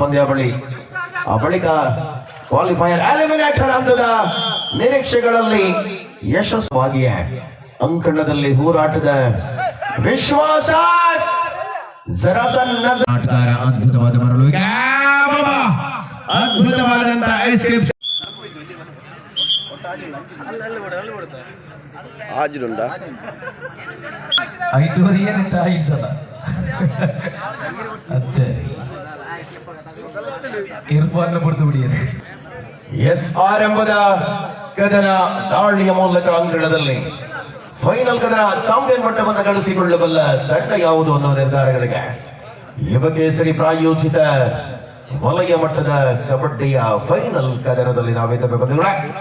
ಪಂದ್ಯಾವಳಿ ಆ ಬಳಿಕ ಕ್ವಾಲಿಫೈಯರ್ ಎಲಿಮಿನೇಟರ್ ಹಂತದ ನಿರೀಕ್ಷೆಗಳಲ್ಲಿ ಯಶಸ್ವಾಗಿಯೇ ಅಂಕಣದಲ್ಲಿ ಹೋರಾಟದ ವಿಶ್ವಾಸ ಜರಸನ್ನ ನಜರ್ ಆಟಗಾರ ಅದ್ಭುತವಾದ ಮರಳು. ಅದ್ಭುತವಾದಂತ ಎಸ್ಕೇಪ್ ಹಾಜಿರುಂಡಾ ಐದು ಏನಿಟ್ಟ ಐದಲ್ಲ ಅಚ್ಚೆ ಇರ್ಫಾನ್ ಬಿಡ್ತು ಬಿಡಿಯದು ಎಸ್ ಆರ್ ಎಂಬುದ ಕದನ ದಾಳಿಯ ಮೂಲಕ ಅಂಗಳದಲ್ಲಿ ಫೈನಲ್ ಕದನ ಚಾಂಪಿಯನ್ ಮಟ್ಟವನ್ನು ಗಳಿಸಿಕೊಳ್ಳಬಲ್ಲ ತಂಡ ಯಾವುದು ಅನ್ನೋ ನಿರ್ಧಾರಗಳಿಗೆ. ಯುವಕೇಸರಿ ಪ್ರಾಯೋಜಿತ ವಲಯ ಮಟ್ಟದ ಕಬಡ್ಡಿಯ ಫೈನಲ್ ಕದನದಲ್ಲಿ ನಾವೇ ಬಂಧುಗಳೇ.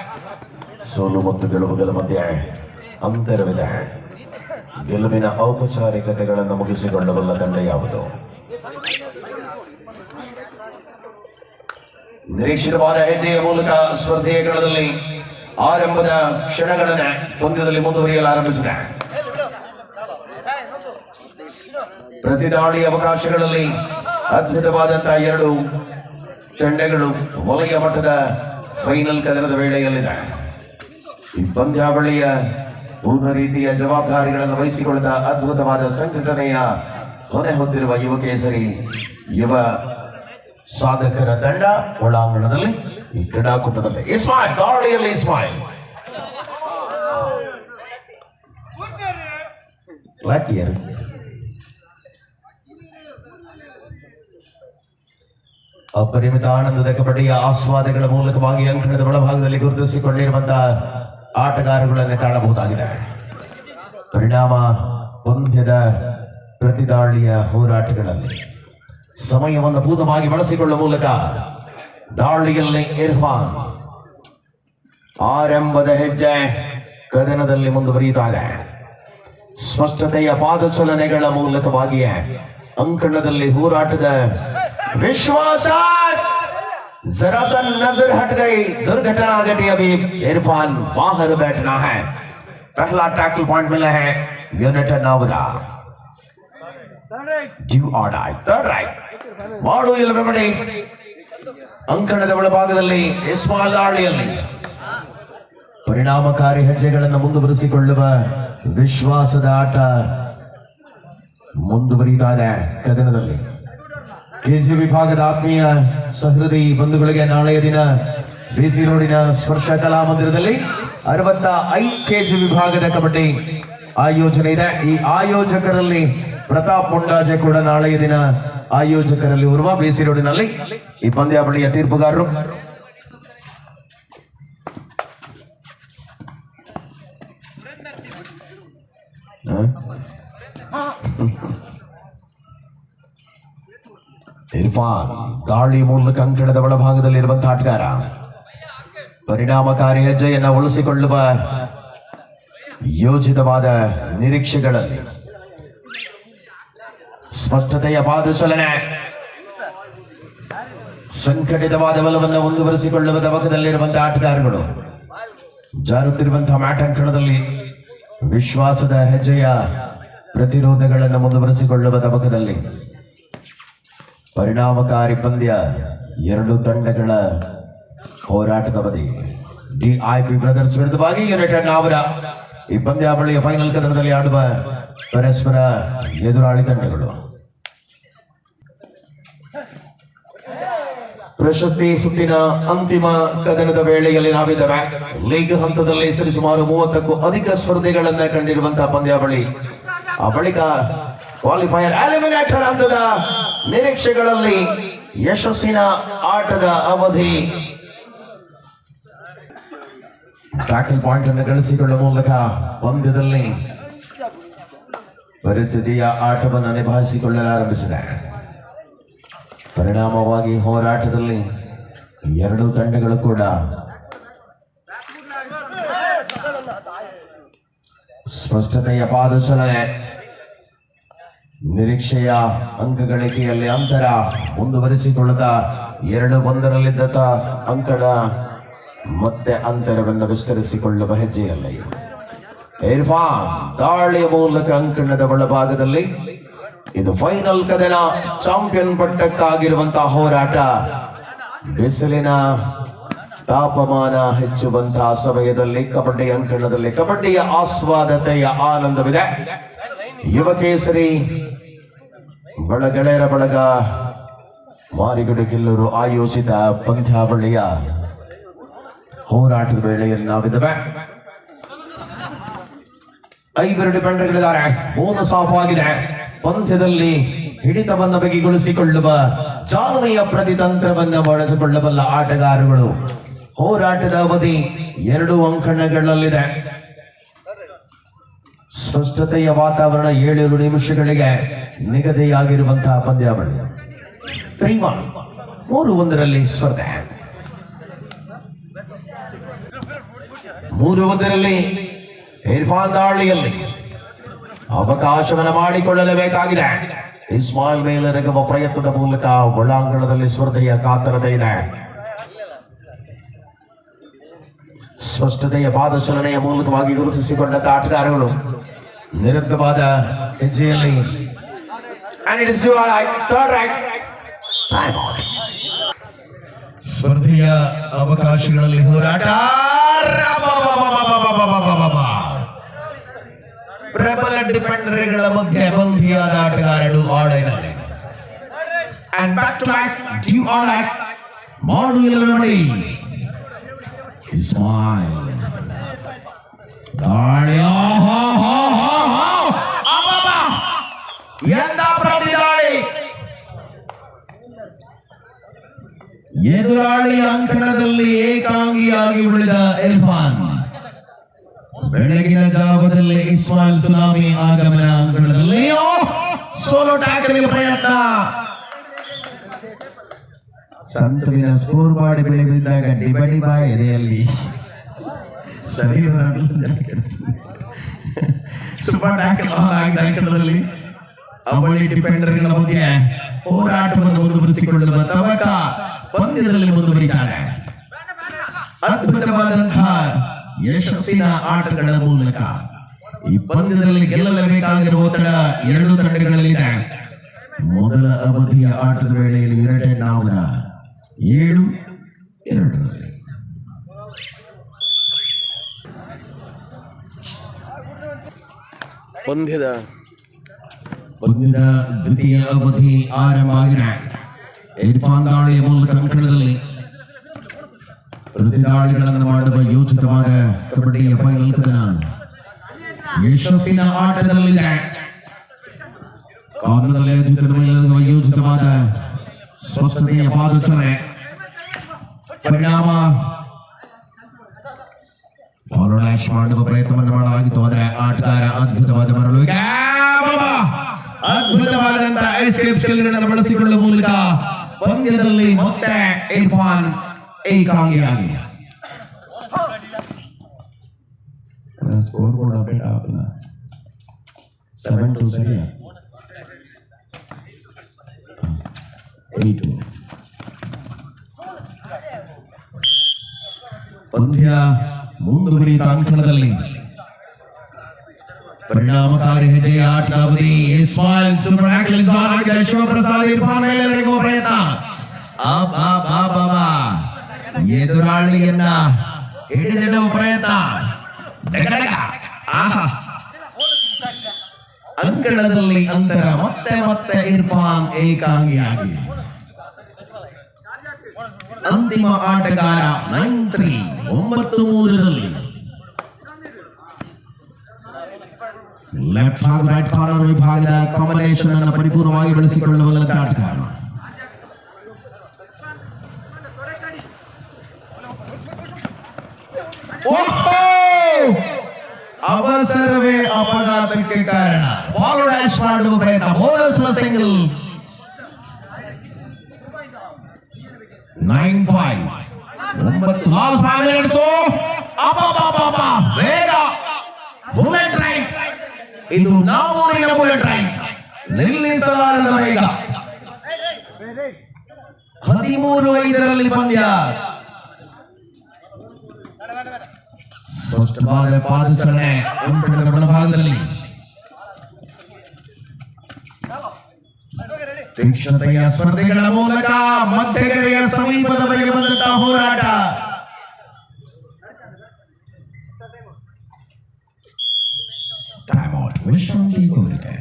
ಸೋಲು ಮತ್ತು ಗೆಲುವುಗಳ ಮಧ್ಯೆ ಅಂತರವಿದೆ. ಗೆಲುವಿನ ಔಪಚಾರಿಕತೆಗಳನ್ನು ಮುಗಿಸಿಕೊಳ್ಳಬಲ್ಲ ತಂಡ ಯಾವುದು? ನಿರೀಕ್ಷಿತವಾದ ಹೆಜ್ಜೆಯ ಮೂಲಕ ಸ್ಪರ್ಧೆಯ ಕಣದಲ್ಲಿ ಆರಂಭದ ಕ್ಷಣಗಳನ್ನ ಪಂದ್ಯದಲ್ಲಿ ಮುಂದುವರಿಯಲು ಆರಂಭಿಸಿದೆ. ಪ್ರತಿದಾಳಿ ಅವಕಾಶಗಳಲ್ಲಿ ಅದ್ಭುತವಾದಂತಹ ಎರಡು ತಂಡಗಳು ವಲಯ ಮಟ್ಟದ ಫೈನಲ್ ಕದನದ ವೇಳೆಯಲ್ಲಿದೆ. ಈ ಪಂದ್ಯಾವಳಿಯ ಪೂರ್ಣ ರೀತಿಯ ಜವಾಬ್ದಾರಿಗಳನ್ನು ವಹಿಸಿಕೊಳ್ಳದ ಅದ್ಭುತವಾದ ಸಂಘಟನೆಯ ಹೊಣೆ ಹೊಂದಿರುವ ಯುವ ಕೇಸರಿ, ಯುವ ಸಾಧಕರ ದಂಡ ಒಳಾಂಗಣದಲ್ಲಿ, ಈ ಕ್ರೀಡಾಕೂಟದಲ್ಲಿ. ಇಸ್ಮಾಯಿಲ್ ದಾಳಿಯಲ್ಲಿ ಇಸ್ಮಾಯಿಲ್. ಅಪರಿಮಿತ ಆನಂದದ ಕಬಡ್ಡಿಯ ಆಸ್ವಾದಗಳ ಮೂಲಕವಾಗಿ ಅಂಕಣದ ಒಳಭಾಗದಲ್ಲಿ ಗುರುತಿಸಿಕೊಂಡಿರುವಂತಹ ಆಟಗಾರಗಳನ್ನು ಕಾಣಬಹುದಾಗಿದೆ. ಪರಿಣಾಮ ಪಂದ್ಯದ ಪ್ರತಿದಾಳಿಯ ಹೋರಾಟಗಳಲ್ಲಿ. ಸಮಯವನ್ನು ಪೂರ್ಣವಾಗಿ ಬಳಸಿಕೊಳ್ಳುವ ಮೂಲಕ ದಾಳಿಯಲ್ಲಿ ಇರ್ಫಾನ್ ಆರಂಭದ ಹೆಜ್ಜೆ ಕದನದಲ್ಲಿ ಮುಂದುವರಿಯುತ್ತಾ ಇದೆ ಸ್ಪಷ್ಟತೆಯ ಪಾದಚಲನೆಗಳ ಮೂಲಕವಾಗಿಯೇ ಅಂಕಣದಲ್ಲಿ ಹೋರಾಟದ विश्वास जरा सा नजर हट गई दुर्घटना घटी अभी इरफान बाहर बैठना है पहला टैकल पॉइंट मिला है unit नावरा due R I third right ಮಾಡು ಮಾಡಿ ಅಂಕಣದ ಒಳಭಾಗದಲ್ಲಿ ಇಸ್ಮಾಲ್ ದಾಳಿಯಲ್ಲಿ ಪರಿಣಾಮಕಾರಿ ಹೆಜ್ಜೆಗಳನ್ನು ಮುಂದುವರಿಸಿಕೊಳ್ಳುವ ವಿಶ್ವಾಸದ ಆಟ ಮುಂದುವರಿತಾ ಕದನದಲ್ಲಿ. ಕೆಜಿ ವಿಭಾಗದ ಆತ್ಮೀಯ ಸಹೃದಯಿ ಬಂಧುಗಳಿಗೆ ನಾಳೆಯ ದಿನ ಬಿಸಿ ರೋಡಿನ ಸ್ಪರ್ಶ ಕಲಾ ಮಂದಿರದಲ್ಲಿ ಅರವತ್ತ ಐದು ಕೆಜಿ ವಿಭಾಗದ ಕಬಡ್ಡಿ ಆಯೋಜನೆ ಇದೆ. ಈ ಆಯೋಜಕರಲ್ಲಿ ಪ್ರತಾಪ್ ಮುಂಡಾಜೆ ಕೂಡ ನಾಳೆಯ ದಿನ ಆಯೋಜಕರಲ್ಲಿ ಓರ್ವ ಬಿಸಿ ರೋಡಿನಲ್ಲಿ. ಈ ಪಂದ್ಯಾವಳಿಯ ತೀರ್ಪುಗಾರರು? ಇರ್ಫಾನ್ ದಾಳಿ ಮೂಲಕ ಅಂಕಣದ ಒಳಭಾಗದಲ್ಲಿರುವಂತಹ ಆಟಗಾರ. ಪರಿಣಾಮಕಾರಿ ಹೆಜ್ಜೆಯನ್ನು ಉಳಿಸಿಕೊಳ್ಳುವ ಯೋಜಿತವಾದ ನಿರೀಕ್ಷೆಗಳಲ್ಲಿ ಸ್ಪಷ್ಟತೆಯ ಪಾದಚಲನೆ ಸಂಘಟಿತವಾದ ಬಲವನ್ನು ಮುಂದುವರಿಸಿಕೊಳ್ಳುವ ತವಕದಲ್ಲಿರುವಂತಹ ಆಟಗಾರಗಳು ಜಾರುತ್ತಿರುವಂತಹ ಮ್ಯಾಟ್ ಅಂಕಣದಲ್ಲಿ ವಿಶ್ವಾಸದ ಹೆಜ್ಜೆಯ ಪ್ರತಿರೋಧಗಳನ್ನು ಮುಂದುವರಿಸಿಕೊಳ್ಳುವ ತವಕದಲ್ಲಿ ಪರಿಣಾಮಕಾರಿ ಪಂದ್ಯ ಎರಡು ತಂಡಗಳ ಹೋರಾಟದ ಬದಿ. ಡಿಐಪಿ ಬ್ರದರ್ಸ್ ವಿರುದ್ಧವಾಗಿ ಯುನೈಟೆಡ್ ನಾವರ ಈ ಪಂದ್ಯಾವಳಿಯ ಫೈನಲ್ ಕದನದಲ್ಲಿ ಆಡುವ ಪರಸ್ಪರ ಎದುರಾಳಿ ತಂಡಗಳು. ಪ್ರಶಸ್ತಿ ಸುತ್ತಿನ ಅಂತಿಮ ಕದನದ ವೇಳೆಯಲ್ಲಿ ನಾವಿದ್ದೇವೆ ಲೀಗ್ ಹಂತದಲ್ಲಿ ಸರಿ ಸುಮಾರು ಮೂವತ್ತಕ್ಕೂ ಅಧಿಕ ಸ್ಪರ್ಧೆಗಳನ್ನ ಕಂಡಿರುವಂತಹ ಪಂದ್ಯಾವಳಿ. ಆ ಬಳಿಕ ಕ್ವಾಲಿಫೈಯರ್ ಎಲಿಮಿನೇಟರ್ ಹಂತದ ನಿರೀಕ್ಷೆಗಳಲ್ಲಿ ಯಶಸ್ಸಿನ ಆಟದ ಅವಧಿ. ಟ್ಯಾಕಲ್ ಪಾಯಿಂಟ್ ಅನ್ನು ಗಳಿಸಿಕೊಳ್ಳುವ ಮೂಲಕ ಪಂದ್ಯದಲ್ಲಿ ಪರಿಸ್ಥಿತಿಯ ಆಟವನ್ನು ನಿಭಾಯಿಸಿಕೊಳ್ಳಲಾರಂಭಿಸಿದೆ. ಪರಿಣಾಮವಾಗಿ ಹೋರಾಟದಲ್ಲಿ ಎರಡು ತಂಡಗಳು ಕೂಡ ಸ್ಪಷ್ಟತೆಯ ಪಾದಚಲನೆ ನಿರೀಕ್ಷೆಯ ಅಂಕಗಳಿಕೆಯಲ್ಲಿ ಅಂತರ ಮುಂದುವರಿಸಿಕೊಳ್ಳದ ಎರಡು ಒಂದರಲ್ಲಿದ್ದ ಅಂಕಣ ಮತ್ತೆ ಅಂತರವನ್ನು ವಿಸ್ತರಿಸಿಕೊಳ್ಳುವ ಹೆಜ್ಜೆಯಲ್ಲಿ. ಇರ್ಫಾನ್ ದಾಳಿಯ ಮೂಲಕ ಅಂಕಣದ ಒಳಭಾಗದಲ್ಲಿ ಇದು ಫೈನಲ್ ಕದನ ಚಾಂಪಿಯನ್ ಪಟ್ಟಕ್ಕಾಗಿರುವಂತಹ ಹೋರಾಟ. ಬಿಸಿಲಿನ ತಾಪಮಾನ ಹೆಚ್ಚುವಂತಹ ಸಮಯದಲ್ಲಿ ಕಬಡ್ಡಿ ಅಂಕಣದಲ್ಲಿ ಕಬಡ್ಡಿಯ ಆಸ್ವಾದತೆಯ ಆನಂದವಿದೆ. ಯುವ ಕೇಸರಿ ಬಳಗೆಳೆಯರ ಬಳಗ, ಮಾರಿಗುಡಿ ಕಿಲ್ಲೂರು ಆಯೋಜಿತ ಪಂದ್ಯಾವಳಿಯ ಹೋರಾಟದ ವೇಳೆಯಲ್ಲಿ ನಾವಿದ್ದೇವೆ. ಐವರು ಡಿಪೆಂಡರ್ಗಳಿದ್ದಾರೆ ಮೂರು ಸಾಫ್ ಆಗಿದೆ. ಪಂದ್ಯದಲ್ಲಿ ಹಿಡಿತವನ್ನು ಬಗೆಗೊಳಿಸಿಕೊಳ್ಳುವ ಚಾಲನೆಯ ಪ್ರತಿತಂತ್ರವನ್ನು ಬಳಸಿಕೊಳ್ಳಬಲ್ಲ ಆಟಗಾರಗಳು ಹೋರಾಟದ ಅವಧಿ ಎರಡು ಅಂಕಣಗಳಲ್ಲಿದೆ. ಸ್ಪಷ್ಟತೆಯ ವಾತಾವರಣ ಏಳೇಳು ನಿಮಿಷಗಳಿಗೆ ನಿಗದಿಯಾಗಿರುವಂತಹ ಪಂದ್ಯಾವಳಿ. ತ್ರೀ ಒನ್ ಮೂರು ಒಂದರಲ್ಲಿ ಸ್ಪರ್ಧೆ. ಮೂರು ಒಂದರಲ್ಲಿ ಇರ್ಫಾನ್ ದಾಳಿಯಲ್ಲಿ ಅವಕಾಶವನ್ನು ಮಾಡಿಕೊಳ್ಳಲೇಬೇಕಾಗಿದೆ. ಇಸ್ಮಾಯಿಲ್ ಮೇಲೆರಗುವ ಪ್ರಯತ್ನದ ಮೂಲಕ ಒಳಾಂಗಣದಲ್ಲಿ ಸ್ಪರ್ಧೆಯ ಕಾತರತೆ ಇದೆ. ಸ್ಪಷ್ಟತೆಯ ಪಾದಚಲನೆಯ ಮೂಲಕವಾಗಿ ಗುರುತಿಸಿಕೊಂಡ ಆಟಗಾರಗಳು ನಿರಂತರವಾದ ಹೆಜ್ಜೆಯಲ್ಲಿ. ಸ್ಪರ್ಧೆಯ ಅವಕಾಶಗಳಲ್ಲಿ ಹೋರಾಟ. ಪ್ರಬಲ ಡಿಪೆಂಡರ್ಗಳ ಮಧ್ಯೆ ಬಂಧಿಯಾದ ಆಟಗಾರರು ಬ್ಯಾಕ್ ಟು ಬ್ಯಾಕ್ ಡ್ಯೂ ಆನ್ ಆಕ್ಟ್ ಮಾಡು ಇಲ್ಲ ನೋಡಿ. ಇಸ್ಮಾಯಿಲ್ ದಾಳಿ. ಆಹಾ, ಹಾ, ಹಾ, ಎದುರಾಳಿ ಅಂಕಣದಲ್ಲಿ ಏಕಾಂಗಿಯಾಗಿ ಉಳಿದ ಇರ್ಫಾನ್ ಬೆಳಗಿನ ಜಾವದಲ್ಲಿ ಇಸ್ಮಾಯಿಲ್ ಸುನಾಮಿ ಆಗಮನ ಅಂಗಳದಲ್ಲಿಯೋ! ಸೋಲೋ ಟ್ಯಾಕಲ್ಗೆ ಪ್ರಯತ್ನ. ಸಂತುವಿನ ಸ್ಕೋರ್ ಮಾಡಿ ಬೆಳೆ ಬಿದ್ದಾಗ ಡಿಬಡಿ ಬಾ ಎದೆಯಲ್ಲಿ ಶರೀರ ಸೂಪರ್ ಟ್ಯಾಕಲ್ ಆಗಿದ ಅಂಕಣದಲ್ಲಿ ಅವಳಿ ಡಿಪೆಂಡರ್ಗಳ ಬಗ್ಗೆ ಹೋರಾಟವನ್ನು ಮುಂದುವರಿಸಿಕೊಳ್ಳುವ ತವಕ ಪಂದ್ಯದಲ್ಲಿ ಮುಂದುವರಿತಾರೆ ಅದ್ಭುತವಾದಂತಹ ಯಶಸ್ಸಿನ ಆಟಗಳ ಮೂಲಕ ಈ ಪಂದ್ಯದಲ್ಲಿ ಗೆಲ್ಲಲೇಬೇಕಾಗಿರುವ ಒತ್ತಡ ಎರಡು ತಂಡಗಳಲ್ಲಿದೆ. ಮೊದಲ ಅವಧಿಯ ಆಟದ ವೇಳೆಯಲ್ಲಿ ಯುನೈಟೆಡ್ ನಾವರ ಏಳು ಎರಡು. ಪಂದ್ಯದ ಪಂದ್ಯದ ದ್ವಿತೀಯ ಅವಧಿ ಆರಂಭ ಆಗಿದೆ ಇರ್ಫಾನ್ ದಾಳಿಯ ಮೂಲಕ ಅಂಕಣದಲ್ಲಿ ಪ್ರತಿದಾಳಿಗಳನ್ನು ಮಾಡುವ ಯೋಚಿತವಾದ ಕಬಡ್ಡಿಯ ಫೈನಲ್ ಕದನ ಯಶಸ್ಸಿನ ಆಟದಲ್ಲಿದೆ. ಕಾರ್ನರ್ನಲ್ಲಿ ಮೇಲಿರುವ ಯೋಜಿತವಾದ ಸ್ಪಷ್ಟತೆಯ ಪಾದಚರಣೆ ಪರಿಣಾಮ. ಫಾಲೋ ಡ್ಯಾಶ್ ಮಾಡುವ ಪ್ರಯತ್ನವನ್ನು ಮಾಡಲಾಗಿತ್ತು, ಆದರೆ ಆಟಗಾರ ಅದ್ಭುತವಾದ ಮರಳುವಿಕೆ! ಅದ್ಭುತವಾದಂತಹ ಎಸ್ಕೇಪ್ ಸ್ಕಿಲ್ಗಳನ್ನು ಬಳಸಿಕೊಳ್ಳುವ ಮೂಲಕ ಪಂದ್ಯದಲ್ಲಿ ಮತ್ತೆ ಇರ್ಫಾನ್ ಏಕಾಂಗಿಯಾಗಿ ಸ್ಕೋರ್ ಬೋರ್ಡ್ ಅಪ್ಡೇಟ್ ಆಗಿಲ್ಲ ಸೆವೆನ್ ಟು ಸರಿಯಾ ಏಯ್ಟು ಪಂದ್ಯ ಮುಂದುವರಿದ ಅಂಕಣದಲ್ಲಿ ಪರಿಣಾಮಕಾರಿ ಹೆಜ್ಜೆಯ ಆಟದ ಅವಧಿ Ismail super tackle is on ಆಗಿದೆ ಶಿವಪ್ರಸಾದ್ ಇರ್ಫಾನ್ ಮೇಲೆ ಎದುರಿಗುವ ಪ್ರಯತ್ನ ಅಬ್ಬಬ್ಬಬ್ಬಬ್ಬ. ಎದುರಾಳಿಯನ್ನ ಹಿಡಿದಿಡುವ ಪ್ರಯತ್ನ. ಆಹಾ. ಅಂಕಣದಲ್ಲಿ ಅಂತರ ಮತ್ತೆ ಮತ್ತೆ ಇರ್ಫಾನ್ ಏಕಾಂಗಿಯಾಗಿ. ಅಂತಿಮ ಆಟಗಾರ ನೈನ್ ತ್ರೀ ಒಂಬತ್ತು ಮೂರರಲ್ಲಿ. ಲೆಫ್ಟ್ ಹಾಗೂ ರೈಟ್ ಕಾರ್ನರ್ ವಿಭಾಗದ ಕಾಂಬಿನೇಷನ್ ಅನ್ನು ಪರಿಪೂರ್ಣವಾಗಿ ಬಳಸಿಕೊಳ್ಳುವಂತ ಆಟಗಾರ ಅವಸರವೇ ಅಪಘಾತಕ್ಕೆ ಕಾರಣ ಬಾಲ್ ಡ್ಯಾಶ್ ಮಾಡುವ ಪ್ರಯತ್ನ ಬೋನಸ್ ಸಿಂಗಲ್ ನೈನ್ ಫೈವ್ ಒಂಬತ್ತು ಲಾಸ್ ಫೈವ್ ಮಿನಿಟ್ಸ್ ಅಬ್ಬಬ್ಬಬ್ಬಬ್ಬ ಬೇಗ ಬುಲೆಟ್ ರೈಟ್ ಇದು ನಾವು ಬುಲೆಟ್ ರೈಟ್ ನಿಲ್ಲಿಸಲಾರದ ವೇಗ. ಹದಿಮೂರು ಐದರಲ್ಲಿ ಪಂದ್ಯ. ಸ್ಪಷ್ಟವಾದ ಪಾದಚಲನೆ ಅಂಕಣದ ಬಲಭಾಗದಲ್ಲಿ ತೀಕ್ಷ್ಣತೆಯ ಸ್ಪರ್ಧೆಗಳ ಮೂಲಕ ಮಧ್ಯಗೆರೆಯ ಸಮೀಪದವರೆಗೆ ಬಂದಂತಹ ಹೋರಾಟ Time out. ವಿಶ್ರಾಂತಿ ಕೋರಿಕೆ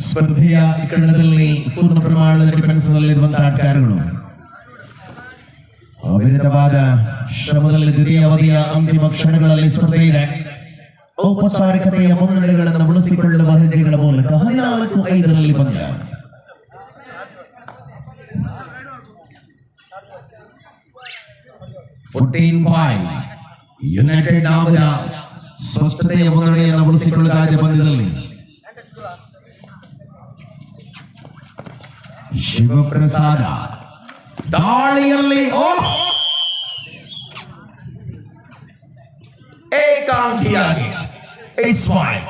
ಸ್ಪರ್ಧೆಯ ಕನ್ನಡದಲ್ಲಿ ಪೂರ್ಣ ಪ್ರಮಾಣದ ಡಿಫೆನ್ಸ್ ನಲ್ಲಿರುವಂತಹ ಆಟಗಾರಗಳು ಅವಿರತವಾದ ಶ್ರಮದಲ್ಲಿ ದ್ವಿತೀಯ ಅವಧಿಯ ಅಂತಿಮ ಕ್ಷಣಗಳಲ್ಲಿ ಸ್ಪರ್ಧೆ ಇದೆ. ಔಪಚಾರಿಕತೆಯ ಮುನ್ನಡೆಗಳನ್ನು ಬಳಸಿಕೊಳ್ಳುವ ಹೆಜ್ಜೆಗಳ ಮೂಲಕ ಹದಿನಾಲ್ಕು ಐದರಲ್ಲಿ ಬಂದ. ಫೋರ್ಟೀನ್ ಫೈವ್, ಯುನೈಟೆಡ್ ನಾಮದ ಸ್ವಸ್ಥತೆಯ ಮುನ್ನಡೆಯನ್ನು ಬಳಸಿಕೊಳ್ಳುತ್ತಾ ಇದೆ ಪಂದ್ಯದಲ್ಲಿ ಶಿವಪ್ರಸಾದ ದಾಳಿಯಲ್ಲಿ ಓ ಏಕಾಂಗಿಯಾಗಿ ಇಸ್ಮಾಯಿಲ್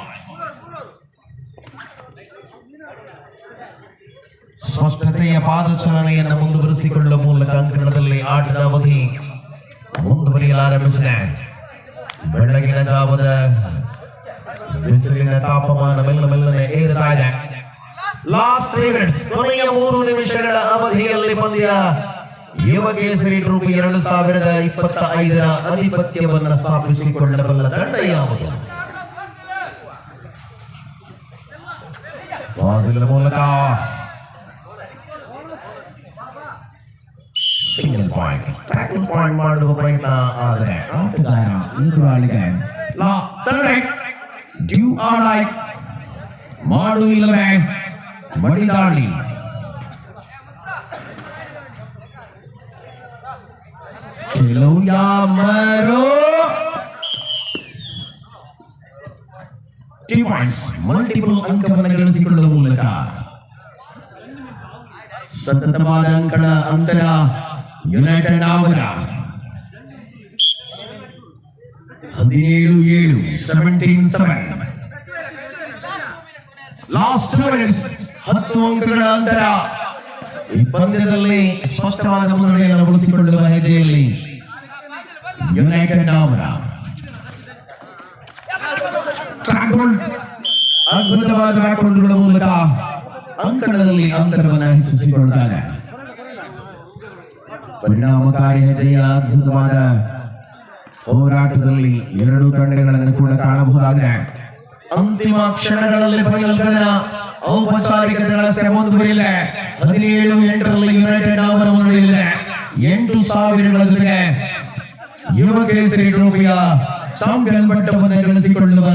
ಸ್ಪಷ್ಟತೆಯ ಪಾದಚಾಲನೆಯನ್ನು ಮುಂದುವರಿಸಿಕೊಳ್ಳುವ ಮೂಲಕ ಅಂಕಣದಲ್ಲಿ ಆಟದ ಅವಧಿ ಮುಂದುವರಿಯಲಾರಂಭಿಸಿದೆ ಬೆಳಗಿನ ಜಾವದ ಬಿಸಿಲಿನ ತಾಪಮಾನ ಮೆಲ್ಲ ಮೆಲ್ಲನೆ ಏರುತ್ತಾ ಇದೆ ಲಾಸ್ಟ್ ತ್ರೀ ಮಿನಿಟ್ಸ್ ಕೊನೆಯ ಮೂರು ನಿಮಿಷಗಳ ಅವಧಿಯಲ್ಲಿ ಪಂದ್ಯ ಯುವ ಕೇಸರಿ ಟ್ರೂಪ್ ಎರಡು ಸಾವಿರದ ಇಪ್ಪತ್ತ ಐದರ ಆಧಿಪತ್ಯವನ್ನು ಸ್ಥಾಪಿಸಿಕೊಳ್ಳಬಲ್ಲ ತಂಡ ಯಾವುದು? ಮೂಲಕ. ಪಾಯಿಂಟ್ ಟ್ಯಾಕಲ್ ಪಾಯಿಂಟ್ ಮಾಡುವ ಪ್ರಯತ್ನ ಆದರೆ ಆಟಗಾರ ಎದುರಾಳಿಗೆ ಲಾ ತಂಡ. ಡ್ಯೂ ಆರ್ ಲೈಕ್ ಮಾಡು ಇಲ್ಲವೇ? ಮಡಿದಾಳಿ ಕೆಲವು ಯಾಮರು ಪಾಯಿಂಟ್ಸ್ ಮಲ್ಟಿಪಲ್ ಅಂಕವನ್ನು ಗಳಿಸಿಕೊಳ್ಳುವ ಮೂಲಕ ಸತತವಾದ ಅಂಕಣ ಅಂತರ ಯುನೈಟೆಡ್ ಅವರ ಹದಿನೇಳು ಏಳು ಸೆವೆಂಟೀನ್ ಸೆವೆನ್ ಲಾಸ್ಟ್ ಮಿನಿಟ್ಸ್ ಹತ್ತು ಅಂಕಗಳ ಅಂತರ. ಈ ಪಂದ್ಯದಲ್ಲಿ ಸ್ಪಷ್ಟವಾದ ಮುನ್ನಡೆಯನ್ನು ಬಳಸಿಕೊಳ್ಳುವ ಹೆಜ್ಜೆಯಲ್ಲಿ ಯುನೈಟೆಡ್ ಅವರ ಅದ್ಭುತವಾದ ಬ್ಯಾಕ್ಗ್ರೌಂಡ್ಗಳ ಮೂಲಕ ಅಂಕಣದಲ್ಲಿ ಅಂತರವನ್ನು ಹೆಚ್ಚಿಸಿಕೊಳ್ತಾರೆ. ಪರಿಣಾಮಕಾರಿ ಹೆಜ್ಜೆಯ ಅದ್ಭುತವಾದ ಹೋರಾಟದಲ್ಲಿ ಎರಡು ತಂಡಗಳನ್ನು ಕೂಡ ಕಾಣಬಹುದಾಗಿದೆ. ಅಂತಿಮ ಕ್ಷಣಗಳಲ್ಲಿ ಫೈನಲ್ ಕದನ ಔಪಚಾರಿಕತೆಗಳಷ್ಟೇ ಮುಂದುವರಿಯಲಿದೆ ಹದಿನೇಳು ಎಂಟರಲ್ಲಿ ಯುನೈಟೆಡ್ ಅವರ ಮುನ್ನಡೆಯಲ್ಲಿದೆ ಎಂಟು ಸಾವಿರಗಳ ಜೊತೆಗೆ ಯುವ ಕೇಸರಿ ಟ್ರೋಫಿಯ ಚಾಂಪಿಯನ್ ಪಟ್ಟವನ್ನು ಗಳಿಸಿಕೊಳ್ಳುವ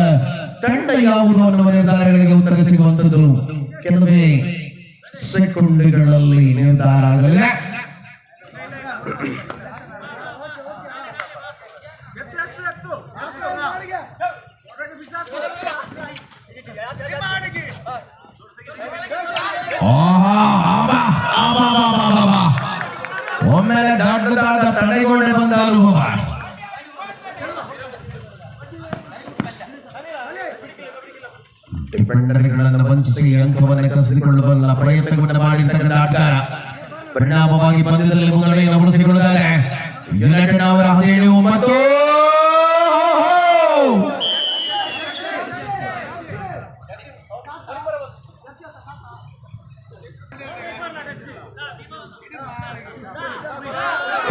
ತಂಡ ಯಾವುದು ಅನ್ನುವ ನಿರ್ಧಾರಗಳಿಗೆ ಉತ್ತರ ಸಿಗುವಂತದ್ದು ಕೆಲವೇ ಸೆಕೆಂಡ್ಗಳಲ್ಲಿ ನಿರ್ಧಾರ ಆಗಲಿದೆ ಆಹಾ, ಡಿಫೆಂಡರ್ಗಳನ್ನು ವಂಚಿಸಿ ಅಂಕವನ್ನು ಕಸಿದುಕೊಳ್ಳಬಲ್ಲ ಪ್ರಯತ್ನವನ್ನು ಮಾಡಿರ್ತಕ್ಕಂಥ ಆಟಗಾರ. ಪರಿಣಾಮವಾಗಿ ಪಂದ್ಯದಲ್ಲಿ ಮುನ್ನಡೆಯನ್ನು ಉಳಿಸಿಕೊಳ್ಳುತ್ತಾರೆ ಯುನೈಟೆಡ್ ಅವರ ಹದಿನೇಳು, ಒಂಬತ್ತು.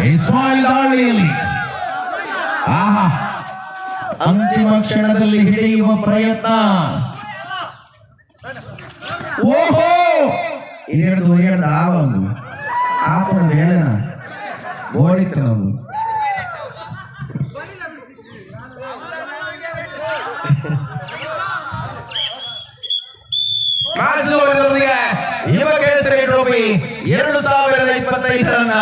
ಇಸ್ಮಾಯಿಲ್ ದಾಳಿಯಲ್ಲಿ. ಆಹಾ. ಅಂತಿಮ ಕ್ಷಣದಲ್ಲಿ ಹಿಡಿಯುವ ಪ್ರಯತ್ನ. ಹಿರಿಯಡ್ದು ಹಿರಿಯಡ್ದು ಆವ ಒಂದು ಆತನ ವೇದನ ಓಡಿತು ಒಂದು ಯುವ ಕೇಸರಿ ಟ್ರೋಫಿ ಎರಡು ಸಾವಿರದ ಇಪ್ಪತ್ತೈದರನ್ನ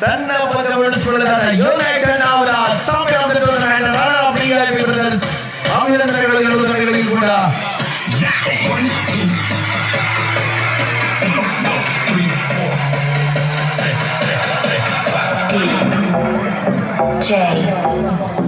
ತನ್ನ ಪದಗೊಳಿಸಿಕೊಳ್ಳಲಾದ ಯುನೈಟೆಡ್ ಅವರ J.